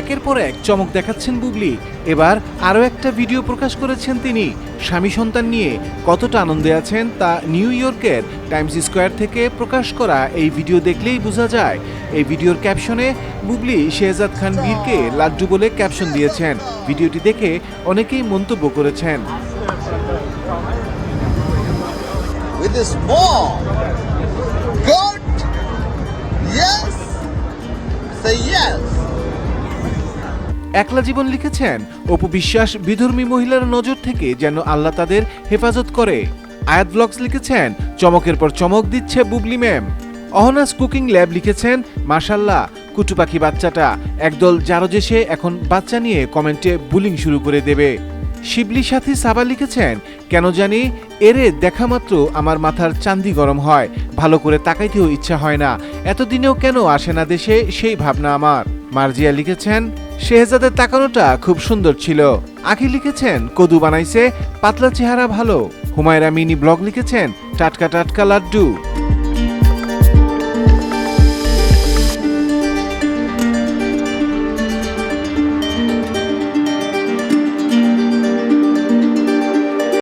একের পর এক চমক দেখাচ্ছেন বুবলি। এবার আরও একটা ভিডিও প্রকাশ করেছেন তিনি। স্বামী সন্তান নিয়ে কতটা আনন্দে আছেন তা নিউ ইয়র্কের টাইমস স্কোয়ার থেকে প্রকাশ করা এই ভিডিও দেখলেই বোঝা যায়। এই ভিডিওর ক্যাপশনে বুবলি শেহজাদ খান বীরকে লাড্ডু বলে ক্যাপশন দিয়েছেন। ভিডিওটি দেখে অনেকেই মন্তব্য করেছেন? Say yes. একলা জীবন লিখেছেন? অপু বিশ্বাস, বিধর্মী মহিলার নজর থেকে যেন আল্লাহ তাদের হেফাজত করে। আয়াত ব্লগস লিখেছেন, চমকের পর চমক দিচ্ছে Bubly ma'am. Ahona's cooking lab লিখেছেন, মাশাল্লাহ, কুটুপাখি বাচ্চাটা। একদল জারজেসে এখন বাচ্চা নিয়ে কমেন্টে বুলিং শুরু করে দেবে। শিবলি সাথী সাবা লিখেছেন, কেন জানি এরে দেখা মাত্র আমার মাথার চান্দি গরম হয়, ভালো করে তাকাইতেও ইচ্ছা হয় না, এতদিনেও কেন আসে না দেশে সেই ভাবনা আমার? মার্জিয়া লিখেছেন শেহজাদের তাকানোটা খুব সুন্দর ছিল। আখি লিখেছেন, কদু বানাইছে, পাতলা চেহারা ভালো। হুমায়রা মিনি ব্লগ লিখেছেন, টাটকা টাটকা লাড্ডু।